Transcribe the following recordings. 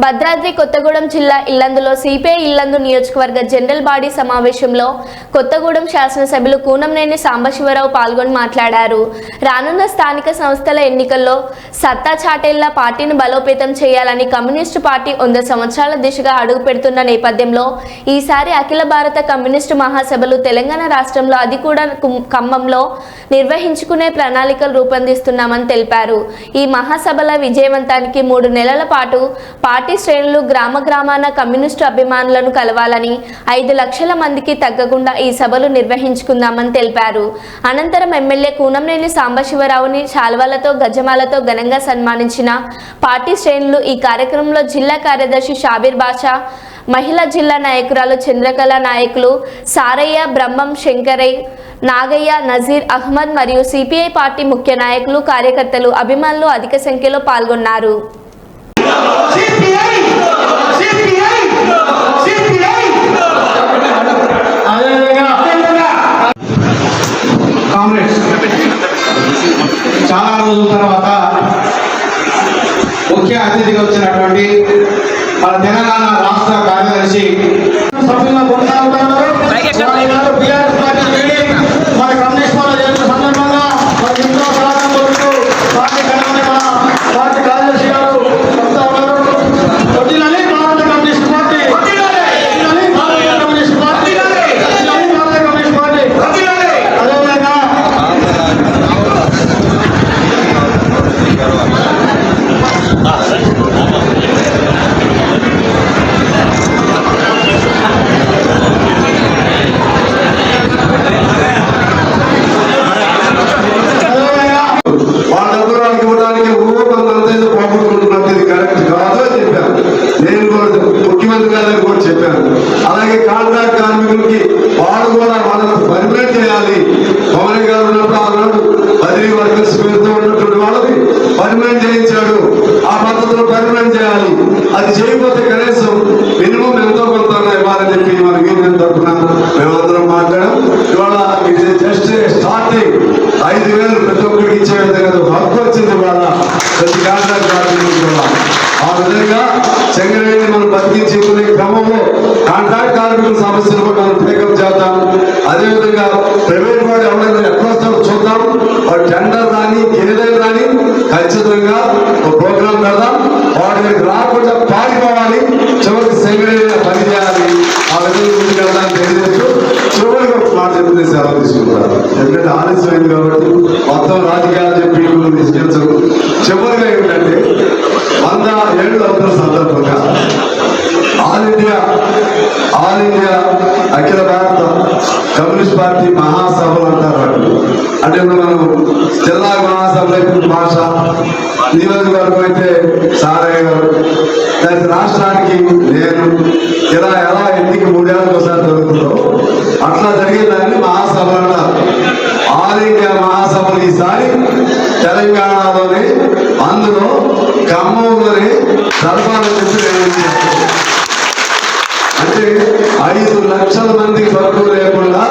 భద్రాద్రి కొత్తగూడెం జిల్లా ఇల్లందులో సిపిఐ ఇల్లందు నియోజకవర్గ general body సమావేశంలో కొత్తగూడెం శాసనసభ్యులు కూనంనేని సాంబశివరావు పాల్గొని మాట్లాడారు. రానున్న స్థానిక సంస్థల ఎన్నికల్లో సత్తా చాటేళ్ళ పార్టీని బలోపేతం చేయాలని కమ్యూనిస్టు పార్టీ వంద సంవత్సరాల దిశగా అడుగు పెడుతున్న నేపథ్యంలో ఈసారి అఖిల భారత కమ్యూనిస్టు మహాసభలు తెలంగాణ రాష్ట్రంలో అది కూడా కుం- ఖమ్మంలో నిర్వహించుకునే ప్రణాళికలు రూపొందిస్తున్నామని తెలిపారు. ఈ మహాసభల విజయవంతానికి మూడు నెలల పాటు పార్టీ పార్టీ శ్రేణులు గ్రామ గ్రామాన కమ్యూనిస్టు అభిమానులను కలవాలని ఐదు లక్షల మందికి తగ్గకుండా ఈ సభలు నిర్వహించుకుందామని తెలిపారు. అనంతరం ఎమ్మెల్యే కూనంనేని సాంబశివరావుని శాల్వాలతో గజమాలతో ఘనంగా సన్మానించిన పార్టీ శ్రేణులు ఈ కార్యక్రమంలో జిల్లా కార్యదర్శి షాబీర్ బాషా మహిళా జిల్లా నాయకురాలు చంద్రకళ నాయకులు సారయ్య బ్రహ్మం శంకరయ్య నాగయ్య నజీర్ అహ్మద్ మరియు సిపిఐ పార్టీ ముఖ్య నాయకులు కార్యకర్తలు అభిమానులు అధిక సంఖ్యలో పాల్గొన్నారు. మన తెలంగాణ రాష్ట్ర కార్యదర్శి సభ్యులుగా కొనసాగుతున్నారు బీఆర్ఎస్ పార్టీ వీడి మన కమ్యూనిస్ట్ పార్టీ చేసిన సందర్భంగా వారి ఇంట్లో సలహా కోరుతూ పార్టీ కడమని మన పార్టీ కార్యదర్శి గారు చెప్తా ఉన్నారు. వడ్డీలని భారత కమ్యూనిస్ట్ పార్టీ. వడ్డీలని భారత కమ్యూనిస్ట్ పార్టీ. వడ్డీలని భారత కమ్యూనిస్ట్ పార్టీ. అదేవిధంగా అదేవిధంగా కూడా చెప్పాను. అలాగే కాంట్రాక్ట్ కార్మికులకి వాళ్ళు కూడా వాళ్ళకి పర్మనెంట్ చేయాలి. పవన్ గారు ఉన్నప్పుడు ఆనాడు బదిలీ వర్కర్స్ పేరుతో ఉన్నటువంటి వాళ్ళని పర్మనెంట్ చేయించాడు. ఆ పద్ధతిలో పర్మనెంట్ చేయాలి. అది చేయకపోతే కనీసం మినిమం ఎంతో కొంత ఇవ్వాలని చెప్పి మన యూనియన్ తరఫున మేమందరం మాట్లాడాం. ఇవాళ ఇది జస్ట్ స్టార్టింగ్ ఐదు వేలు ప్రతి ఒక్కరికి ఇచ్చే విధంగా హక్కు వచ్చింది ఇవాళ. ప్రతి కాంట్రాక్ట్ కార్మికులు రాని ఏదైనా రాని ఖచ్చితంగా ఒక ప్రోగ్రాం పెడదాం. వాడి దగ్గరికి రాకుండా పారిపోవాలి. చివరికి సెంగరేణి పని చేయాలి ఆ విధంగా ముందుకెళ్ళడానికి తెలియజేస్తూ చివరికి ఒక మాట చెప్తే సెలవు తీసుకుంటారు. ఎందుకంటే ఆలస్యమైంది కాబట్టి మొత్తం రాజకీయాలు చెప్పి ఇప్పుడు తీసుకెళ్తారు. చివరిగా ఏమిటంటే అంటే మనం జిల్లా మహాసభలు అయితే భాష నియోజకవర్గం అయితే సారయ్య గారు రాష్ట్రానికి నేను ఇలా ఎలా ఎన్నిక మూడేళ్ళకి ఒకసారి జరుగుతుందో అట్లా జరిగేదాన్ని మహాసభ అంటారు. ఆల్ ఇండియా మహాసభలు ఈసారి తెలంగాణలోనే అందులో ఖమ్మంలోనే జరపాలని చెప్పి అంటే ఐదు లక్షల మంది వరకు లేకుండా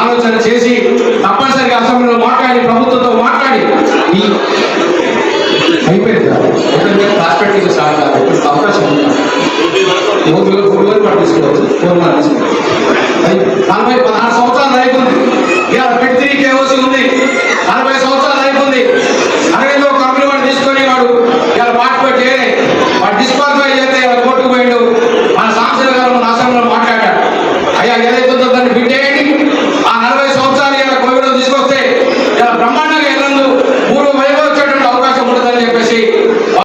ఆలోచన చేసి తప్పనిసరిగా అసెంబ్లీలో మాట్లాడి ప్రభుత్వంతో మాట్లాడి. అయిపోయింది స్టార్ట్ కాదు అవకాశం నలభై పదహారు సంవత్సరాలు అయిపోయింది. ఇలా పెట్టి కేవసి ఉంది. నలభై సంవత్సరాలు అయిపోయింది. అరవిందో కంపెనీ వాడు తీసుకొని వాడు ఇలా పార్టిసిపేట్ పెట్టి వాడు డిస్క్వాలిఫై చేస్తే ఇలా కోర్టుకు పోయిండు. మన సాంసర్ గారు మన అసెంబ్లీలో మాట్లాడాడు అయ్యా ఏదైతుందో దాన్ని బిడ్డే